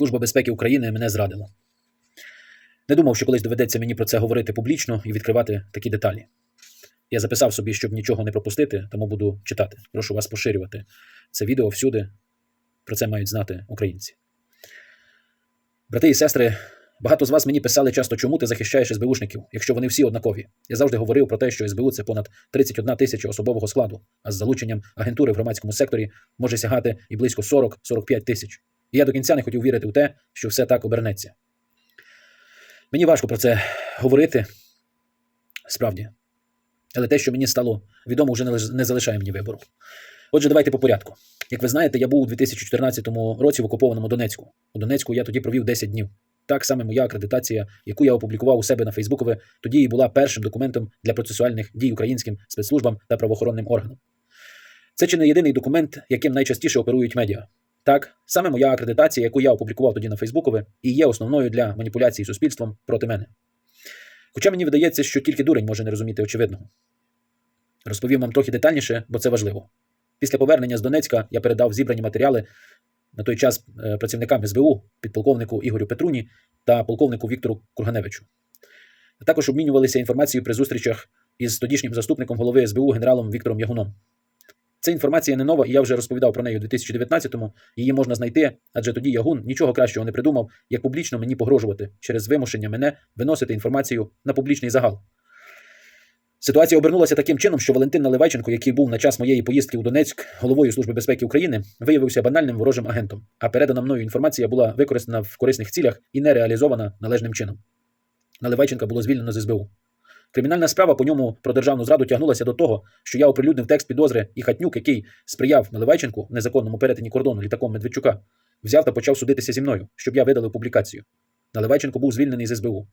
Служба безпеки України мене зрадила. Не думав, що колись доведеться мені про це говорити публічно і відкривати такі деталі. Я записав собі, щоб нічого не пропустити, тому буду читати. Прошу вас поширювати це відео всюди. Про це мають знати українці. Брати і сестри, багато з вас мені писали часто, чому ти захищаєш СБУшників, якщо вони всі однакові. Я завжди говорив про те, що СБУ це понад 31 тисяча особового складу, а з залученням агентури в громадському секторі може сягати і близько 40-45 тисяч. Я до кінця не хотів вірити в те, що все так обернеться. Мені важко про це говорити, справді. Але те, що мені стало відомо, вже не залишає мені вибору. Отже, давайте по порядку. Як ви знаєте, я був у 2014 році в окупованому Донецьку. У Донецьку я тоді провів 10 днів. Так саме моя акредитація, яку я опублікував у себе на Фейсбукові, тоді і була першим документом для процесуальних дій українським спецслужбам та правоохоронним органам. Це чи не єдиний документ, яким найчастіше оперують медіа. Так, саме моя акредитація, яку я опублікував тоді на Фейсбукові, і є основною для маніпуляції суспільством проти мене. Хоча мені видається, що тільки дурень може не розуміти очевидного. Розповім вам трохи детальніше, бо це важливо. Після повернення з Донецька я передав зібрані матеріали на той час е, працівникам СБУ, підполковнику Ігорю Петруні та полковнику Віктору Курганевичу. Також обмінювалися інформацією при зустрічах із тодішнім заступником голови СБУ генералом Віктором Ягуном. Ця інформація не нова, і я вже розповідав про неї у 2019-му. Її можна знайти, адже тоді Ягун нічого кращого не придумав, як публічно мені погрожувати через вимушення мене виносити інформацію на публічний загал. Ситуація обернулася таким чином, що Валентин Наливайченко, який був на час моєї поїздки у Донецьк головою Служби безпеки України, виявився банальним ворожим агентом, а передана мною інформація була використана в корисних цілях і не реалізована належним чином. Наливайченка було звільнено з СБУ. Кримінальна справа по ньому про державну зраду тягнулася до того, що я оприлюднив текст підозри і хатнюк, який сприяв Наливайченку в незаконному перетині кордону літаком Медведчука, взяв та почав судитися зі мною, щоб я видалив публікацію. Наливайченко був звільнений з СБУ.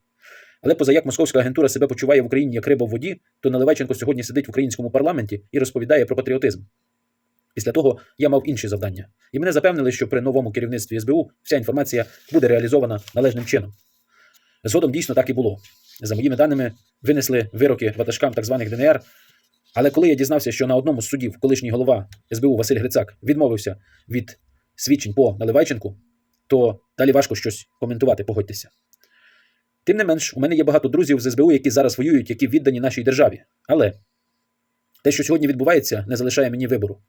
Але поза як московська агентура себе почуває в Україні як риба в воді, то Наливайченко сьогодні сидить в українському парламенті і розповідає про патріотизм. Після того я мав інші завдання, і мене запевнили, що при новому керівництві СБУ вся інформація буде реалізована належним чином. Згодом дійсно так і було. За моїми даними, винесли вироки ватажкам так званих ДНР. Але коли я дізнався, що на одному з судів колишній голова СБУ Василь Грицак відмовився від свідчень по Наливайченку, то далі важко щось коментувати, погодьтеся. Тим не менш, у мене є багато друзів з СБУ, які зараз воюють, які віддані нашій державі. Але те, що сьогодні відбувається, не залишає мені вибору.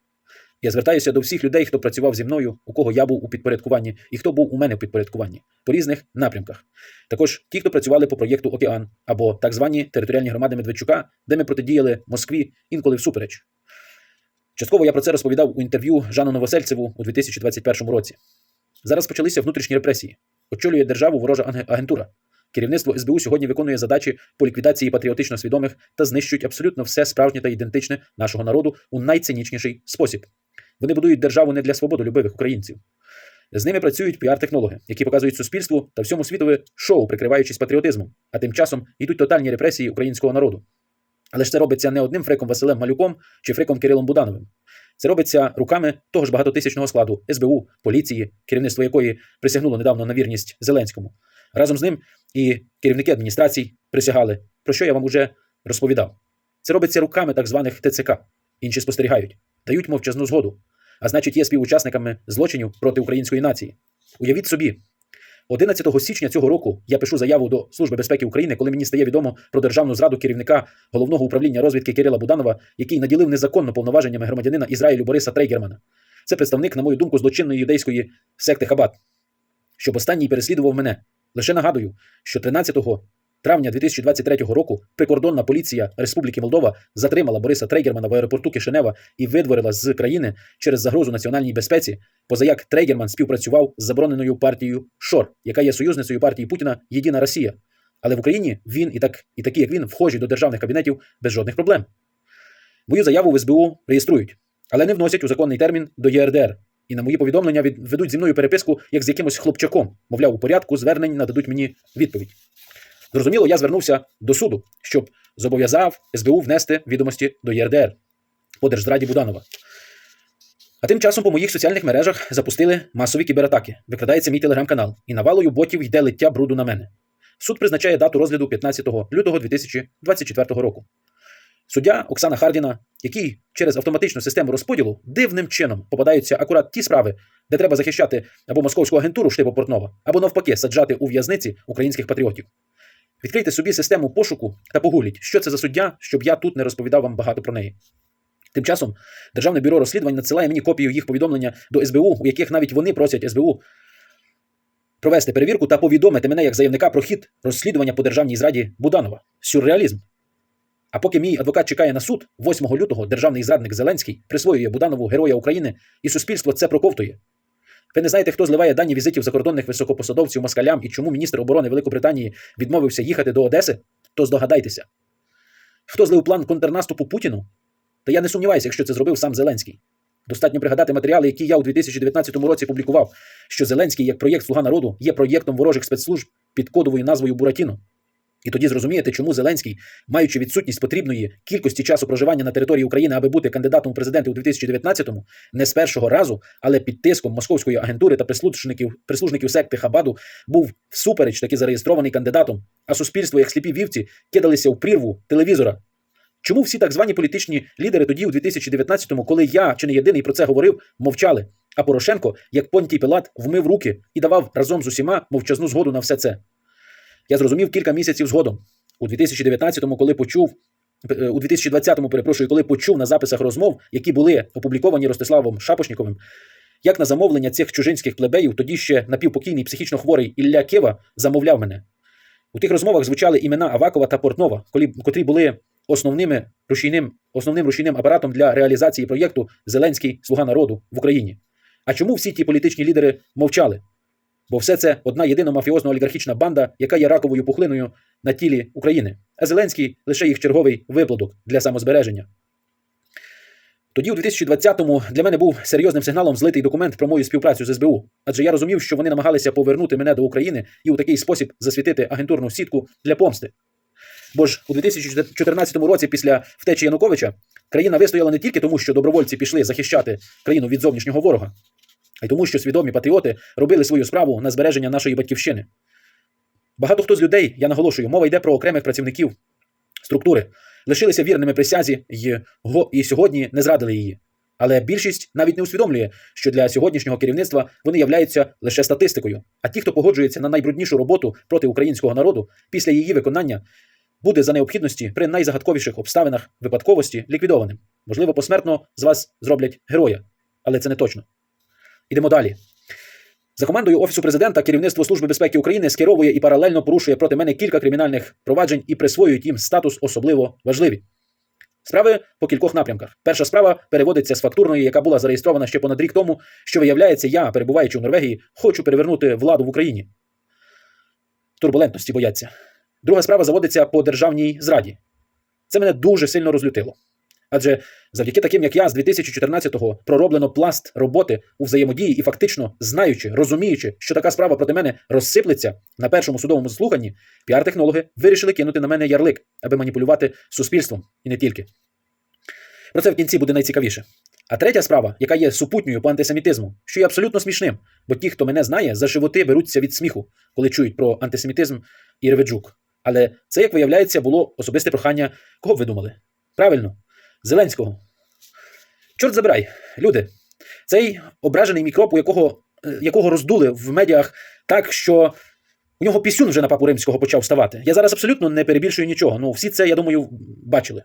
Я звертаюся до всіх людей, хто працював зі мною, у кого я був у підпорядкуванні, і хто був у мене в підпорядкуванні по різних напрямках. Також ті, хто працювали по проєкту Океан або так звані територіальні громади Медведчука, де ми протидіяли Москві інколи всупереч. Частково я про це розповідав у інтерв'ю Жану Новосельцеву у 2021 році. Зараз почалися внутрішні репресії. Очолює державу ворожа агентура. Керівництво СБУ сьогодні виконує задачі по ліквідації патріотично свідомих та знищують абсолютно все справжнє та ідентичне нашого народу у найцинічніший спосіб. Вони будують державу не для свободолюбивих українців. З ними працюють піар-технологи, які показують суспільству та всьому світові шоу, прикриваючись патріотизмом, а тим часом йдуть тотальні репресії українського народу. Але ж це робиться не одним фриком Василем Малюком чи фриком Кирилом Будановим. Це робиться руками того ж багатотисячного складу СБУ, поліції, керівництво якої присягнуло недавно на вірність Зеленському. Разом з ним і керівники адміністрацій присягали, про що я вам уже розповідав. Це робиться руками так званих ТЦК. Інші спостерігають, дають мовчазну згоду, а значить, є співучасниками злочинів проти української нації. Уявіть собі, 11 січня цього року я пишу заяву до Служби безпеки України, коли мені стає відомо про державну зраду керівника головного управління розвідки Кирила Буданова, який наділив незаконно повноваженнями громадянина Ізраїлю Бориса Трейгермана. Це представник, на мою думку, злочинної юдейської секти Хабат, щоб останній переслідував мене. Лише нагадую, що 13 травня 2023 року прикордонна поліція Республіки Молдова затримала Бориса Трейгермана в аеропорту Кишинева і видворила з країни через загрозу національній безпеці, позаяк Трейгерман співпрацював з забороненою партією Шор, яка є союзницею партії Путіна Єдина Росія. Але в Україні він і так і такі, як він, вхожі до державних кабінетів без жодних проблем. Мою заяву в СБУ реєструють, але не вносять у законний термін до ЄРДР. І на мої повідомлення від- ведуть зі мною переписку як з якимось хлопчаком. Мовляв, у порядку звернень нададуть мені відповідь. Зрозуміло, я звернувся до суду, щоб зобов'язав СБУ внести відомості до ЄРДР по держзраді Буданова. А тим часом по моїх соціальних мережах запустили масові кібератаки. Викрадається мій телеграм-канал, і навалою ботів йде лиття бруду на мене. Суд призначає дату розгляду 15 лютого 2024 року. Суддя Оксана Хардіна, який через автоматичну систему розподілу дивним чином попадаються акурат ті справи, де треба захищати або московську агентуру штибу Портнова, або навпаки саджати у в'язниці українських патріотів. Відкрийте собі систему пошуку та погугліть, що це за суддя, щоб я тут не розповідав вам багато про неї. Тим часом Державне бюро розслідувань надсилає мені копію їх повідомлення до СБУ, у яких навіть вони просять СБУ провести перевірку та повідомити мене як заявника про хід розслідування по державній зраді Буданова. Сюрреалізм. А поки мій адвокат чекає на суд, 8 лютого державний зрадник Зеленський присвоює Буданову Героя України, і суспільство це проковтує. Ви не знаєте, хто зливає дані візитів закордонних високопосадовців москалям і чому міністр оборони Великобританії відмовився їхати до Одеси? То здогадайтеся. Хто злив план контрнаступу Путіну? Та я не сумніваюся, якщо це зробив сам Зеленський. Достатньо пригадати матеріали, які я у 2019 році публікував, що Зеленський, як проєкт Слуга народу, є проєктом ворожих спецслужб під кодовою назвою Буратіно. І тоді зрозумієте, чому Зеленський, маючи відсутність потрібної кількості часу проживання на території України, аби бути кандидатом у президенти у 2019-му, не з першого разу, але під тиском московської агентури та прислужників, прислужників секти Хабаду, був всупереч таки зареєстрований кандидатом, а суспільство, як сліпі вівці, кидалися в прірву телевізора. Чому всі так звані політичні лідери тоді, у 2019-му, коли я чи не єдиний про це говорив, мовчали? А Порошенко, як Понтій Пилат, вмив руки і давав разом з усіма мовчазну згоду на все це. Я зрозумів кілька місяців згодом. У 2019-му, коли почув, е, у 2020-му, перепрошую, коли почув на записах розмов, які були опубліковані Ростиславом Шапошніковим, як на замовлення цих чужинських плебеїв, тоді ще напівпокійний психічно хворий Ілля Кєва замовляв мене. У тих розмовах звучали імена Авакова та Портнова, котрі були основними рушійним, основним рушійним апаратом для реалізації проєкту Зеленський Слуга народу в Україні. А чому всі ті політичні лідери мовчали? Бо все це одна єдина мафіозно олігархічна банда, яка є раковою пухлиною на тілі України. А Зеленський лише їх черговий виплодок для самозбереження. Тоді, у 2020-му, для мене був серйозним сигналом злитий документ про мою співпрацю з СБУ, адже я розумів, що вони намагалися повернути мене до України і у такий спосіб засвітити агентурну сітку для помсти. Бо ж у 2014 році, після втечі Януковича, країна вистояла не тільки тому, що добровольці пішли захищати країну від зовнішнього ворога, й тому, що свідомі патріоти робили свою справу на збереження нашої батьківщини. Багато хто з людей, я наголошую, мова йде про окремих працівників структури, лишилися вірними присязі і, і сьогодні не зрадили її. Але більшість навіть не усвідомлює, що для сьогоднішнього керівництва вони являються лише статистикою. А ті, хто погоджується на найбруднішу роботу проти українського народу, після її виконання буде за необхідності при найзагадковіших обставинах випадковості ліквідованим. Можливо, посмертно з вас зроблять героя, але це не точно. Ідемо далі. За командою Офісу президента керівництво Служби безпеки України скеровує і паралельно порушує проти мене кілька кримінальних проваджень і присвоюють їм статус особливо важливі. Справи по кількох напрямках. Перша справа переводиться з фактурної, яка була зареєстрована ще понад рік тому, що виявляється, я, перебуваючи в Норвегії, хочу перевернути владу в Україні. Турбулентності бояться. Друга справа заводиться по державній зраді. Це мене дуже сильно розлютило. Адже завдяки таким, як я, з 2014-го пророблено пласт роботи у взаємодії і фактично знаючи, розуміючи, що така справа проти мене розсиплеться на першому судовому слуханні, піар-технологи вирішили кинути на мене ярлик, аби маніпулювати суспільством і не тільки. Про це в кінці буде найцікавіше. А третя справа, яка є супутньою по антисемітизму, що є абсолютно смішним, бо ті, хто мене знає, за животи беруться від сміху, коли чують про антисемітизм і реведжук. Але це, як виявляється, було особисте прохання. Кого б ви думали? Правильно, Зеленського. Чорт забирай, люди. Цей ображений мікроб, у якого, е, якого роздули в медіах так, що у нього пісюн вже на папу римського почав ставати. Я зараз абсолютно не перебільшую нічого. Ну, всі це, я думаю, бачили.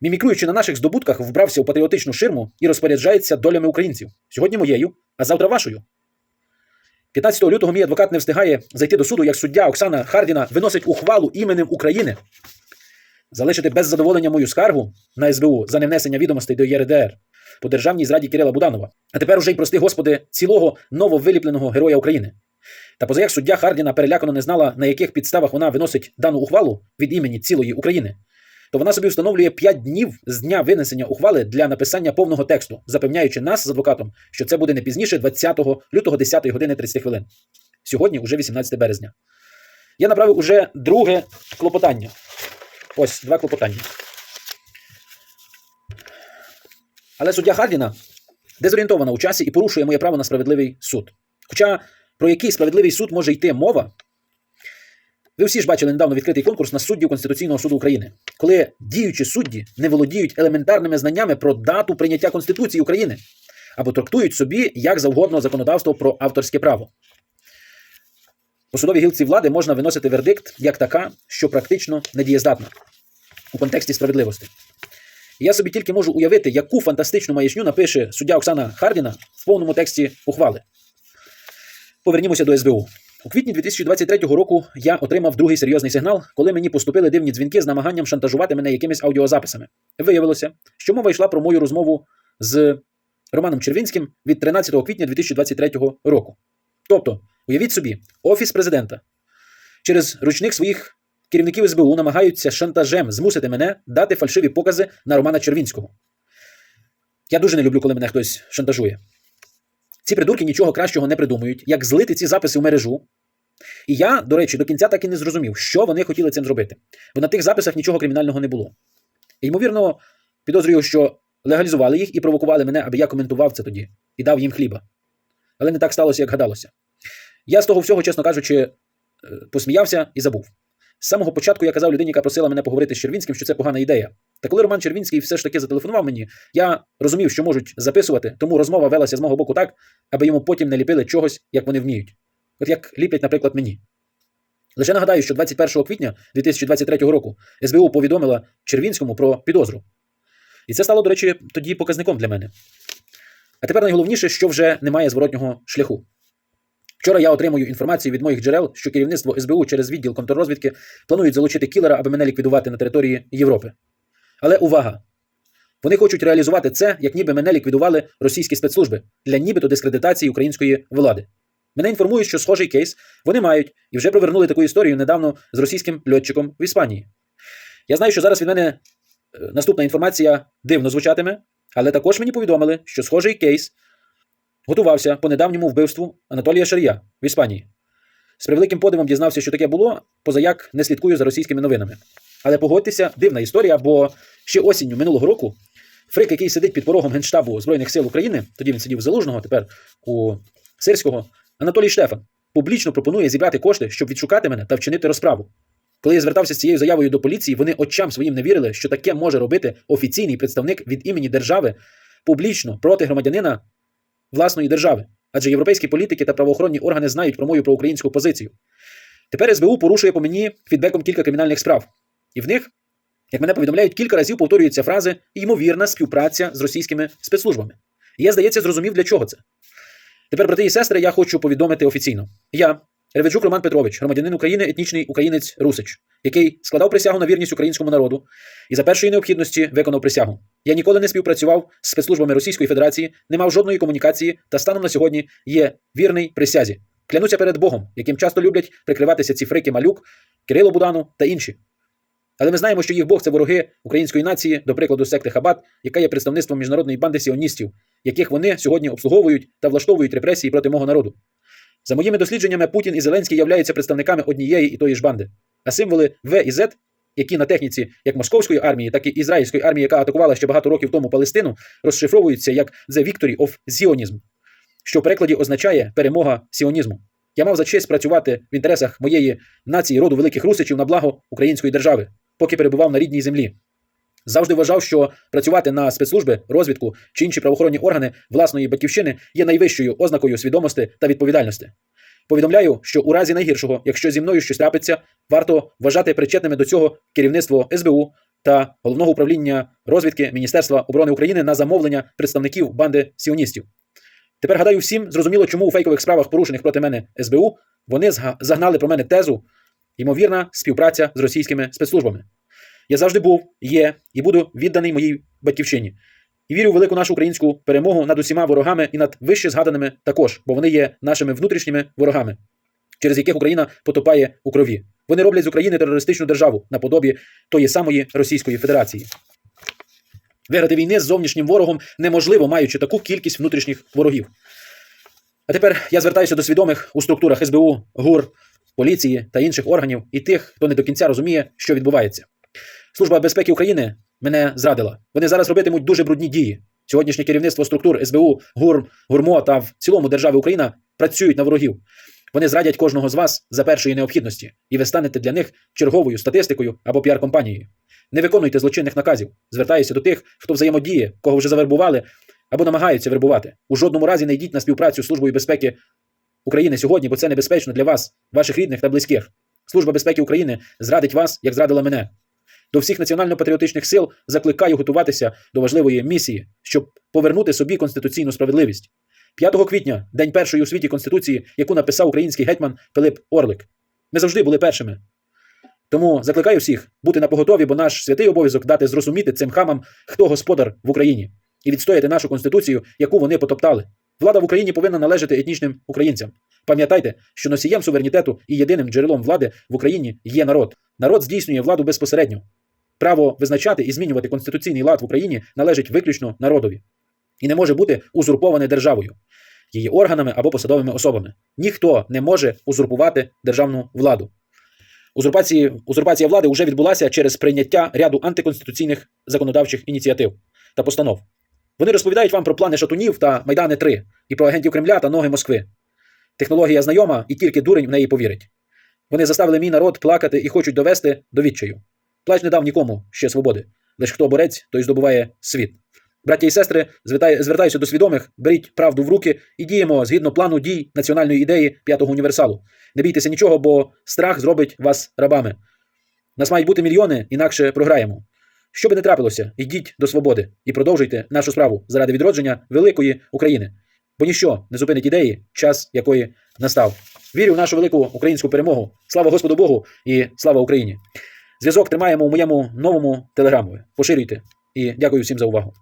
Мімікруючи на наших здобутках, вбрався у патріотичну ширму і розпоряджається долями українців. Сьогодні моєю, а завтра вашою. 15 лютого мій адвокат не встигає зайти до суду, як суддя Оксана Хардіна виносить ухвалу іменем України. Залишити без задоволення мою скаргу на СБУ за невнесення відомостей до ЄРДР по державній зраді Кирила Буданова. А тепер уже й прости господи цілого нововиліпленого героя України. Та поза як суддя Хардіна перелякано не знала, на яких підставах вона виносить дану ухвалу від імені цілої України, то вона собі встановлює 5 днів з дня винесення ухвали для написання повного тексту, запевняючи нас з адвокатом, що це буде не пізніше 20 лютого 10 години 30 хвилин. Сьогодні уже 18 березня. Я направив уже друге клопотання. Ось два клопотання. Але суддя Хардіна дезорієнтована у часі і порушує моє право на справедливий суд. Хоча про який справедливий суд може йти мова, Ви всі ж бачили недавно відкритий конкурс на суддів Конституційного суду України, коли діючі судді не володіють елементарними знаннями про дату прийняття Конституції України або трактують собі як завгодно законодавство про авторське право. По судовій гілці влади можна виносити вердикт як така, що практично недієздатна у контексті справедливості. Я собі тільки можу уявити, яку фантастичну маячню напише суддя Оксана Хардіна в повному тексті ухвали. Повернімося до СБУ. У квітні 2023 року я отримав другий серйозний сигнал, коли мені поступили дивні дзвінки з намаганням шантажувати мене якимись аудіозаписами. Виявилося, що мова йшла про мою розмову з Романом Червінським від 13 квітня 2023 року. Тобто, уявіть собі, Офіс президента через ручних своїх керівників СБУ намагаються шантажем змусити мене дати фальшиві покази на Романа Червінського. Я дуже не люблю, коли мене хтось шантажує. Ці придурки нічого кращого не придумують, як злити ці записи в мережу. І я, до речі, до кінця так і не зрозумів, що вони хотіли цим зробити. Бо на тих записах нічого кримінального не було. І, ймовірно, підозрюю, що легалізували їх і провокували мене, аби я коментував це тоді і дав їм хліба. Але не так сталося, як гадалося. Я з того всього, чесно кажучи, е, посміявся і забув. З самого початку я казав людині, яка просила мене поговорити з Червінським, що це погана ідея. Та коли Роман Червінський все ж таки зателефонував мені, я розумів, що можуть записувати, тому розмова велася з мого боку так, аби йому потім не ліпили чогось, як вони вміють. От як ліплять, наприклад, мені. Лише нагадаю, що 21 квітня 2023 року СБУ повідомила Червінському про підозру. І це стало, до речі, тоді показником для мене. А тепер найголовніше, що вже немає зворотнього шляху. Вчора я отримую інформацію від моїх джерел, що керівництво СБУ через відділ контррозвідки планують залучити кілера, аби мене ліквідувати на території Європи. Але увага! Вони хочуть реалізувати це, як ніби мене ліквідували російські спецслужби для нібито дискредитації української влади. Мене інформують, що схожий кейс вони мають і вже провернули таку історію недавно з російським льотчиком в Іспанії. Я знаю, що зараз від мене е, наступна інформація дивно звучатиме, але також мені повідомили, що схожий кейс готувався по недавньому вбивству Анатолія Шарія в Іспанії. З превеликим подивом дізнався, що таке було, позаяк не слідкую за російськими новинами. Але погодьтеся, дивна історія, бо ще осінню минулого року Фрик, який сидить під порогом Генштабу Збройних сил України, тоді він сидів Залужного, тепер у Сирського, Анатолій Штефан, публічно пропонує зібрати кошти, щоб відшукати мене та вчинити розправу. Коли я звертався з цією заявою до поліції, вони очам своїм не вірили, що таке може робити офіційний представник від імені держави публічно проти громадянина власної держави. Адже європейські політики та правоохоронні органи знають про мою проукраїнську позицію. Тепер СБУ порушує по мені фідбеком кілька кримінальних справ. І в них, як мене повідомляють, кілька разів повторюються фрази ймовірна співпраця з російськими спецслужбами. І я, здається, зрозумів, для чого це. Тепер, брати і сестри, я хочу повідомити офіційно. Я, Реведжук Роман Петрович, громадянин України, етнічний українець Русич, який складав присягу на вірність українському народу і за першої необхідності виконав присягу. Я ніколи не співпрацював з спецслужбами Російської Федерації, не мав жодної комунікації та станом на сьогодні є вірний присязі. Клянуся перед Богом, яким часто люблять прикриватися ці фрики Малюк, Кирило Буданов та інші. Але ми знаємо, що їх Бог це вороги української нації, до прикладу, секти Хабат, яка є представництвом міжнародної банди сіоністів, яких вони сьогодні обслуговують та влаштовують репресії проти мого народу. За моїми дослідженнями, Путін і Зеленський являються представниками однієї і тої ж банди. А символи В і З, які на техніці як московської армії, так і ізраїльської армії, яка атакувала ще багато років тому Палестину, розшифровуються як The Victory of Zionism, що в перекладі означає перемога сіонізму. Я мав за честь працювати в інтересах моєї нації роду великих русичів на благо української держави, поки перебував на рідній землі. Завжди вважав, що працювати на спецслужби, розвідку чи інші правоохоронні органи власної батьківщини є найвищою ознакою свідомості та відповідальності. Повідомляю, що у разі найгіршого, якщо зі мною щось трапиться, варто вважати причетними до цього керівництво СБУ та головного управління розвідки Міністерства оборони України на замовлення представників банди сіоністів. Тепер гадаю всім зрозуміло, чому у фейкових справах, порушених проти мене СБУ, вони загнали про мене тезу ймовірна співпраця з російськими спецслужбами. Я завжди був, є і буду відданий моїй батьківщині. І вірю в велику нашу українську перемогу над усіма ворогами і над вище згаданими також, бо вони є нашими внутрішніми ворогами, через яких Україна потопає у крові. Вони роблять з України терористичну державу наподобі тої самої Російської Федерації. Виграти війни з зовнішнім ворогом неможливо, маючи таку кількість внутрішніх ворогів. А тепер я звертаюся до свідомих у структурах СБУ, ГУР, поліції та інших органів і тих, хто не до кінця розуміє, що відбувається. Служба безпеки України мене зрадила. Вони зараз робитимуть дуже брудні дії. Сьогоднішнє керівництво структур СБУ, ГУР, ГУРМО та в цілому держави Україна працюють на ворогів. Вони зрадять кожного з вас за першої необхідності, і ви станете для них черговою статистикою або піар-компанією. Не виконуйте злочинних наказів. Звертаюся до тих, хто взаємодіє, кого вже завербували або намагаються вербувати. У жодному разі не йдіть на співпрацю з Службою безпеки України сьогодні, бо це небезпечно для вас, ваших рідних та близьких. Служба безпеки України зрадить вас, як зрадила мене. До всіх національно-патріотичних сил закликаю готуватися до важливої місії, щоб повернути собі конституційну справедливість. 5 квітня, день першої у світі конституції, яку написав український гетьман Пилип Орлик. Ми завжди були першими. Тому закликаю всіх бути на поготові, бо наш святий обов'язок дати зрозуміти цим хамам, хто господар в Україні, і відстояти нашу конституцію, яку вони потоптали. Влада в Україні повинна належати етнічним українцям. Пам'ятайте, що носієм суверенітету і єдиним джерелом влади в Україні є народ. Народ здійснює владу безпосередньо. Право визначати і змінювати конституційний лад в Україні належить виключно народові і не може бути узурповане державою, її органами або посадовими особами. Ніхто не може узурпувати державну владу. Узурпації, узурпація влади вже відбулася через прийняття ряду антиконституційних законодавчих ініціатив та постанов. Вони розповідають вам про плани шатунів та Майдани 3 і про агентів Кремля та ноги Москви. Технологія знайома, і тільки дурень в неї повірить. Вони заставили мій народ плакати і хочуть довести до відчаю. Плач не дав нікому ще свободи. Лиш хто борець, той здобуває світ. Браття і сестри, звертаюся до свідомих, беріть правду в руки і діємо згідно плану дій національної ідеї п'ятого універсалу. Не бійтеся нічого, бо страх зробить вас рабами. Нас мають бути мільйони, інакше програємо. Що би не трапилося, йдіть до свободи і продовжуйте нашу справу заради відродження великої України. Бо ніщо не зупинить ідеї, час якої настав. Вірю в нашу велику українську перемогу. Слава Господу Богу і слава Україні! Зв'язок тримаємо у моєму новому телеграму. Поширюйте і дякую всім за увагу.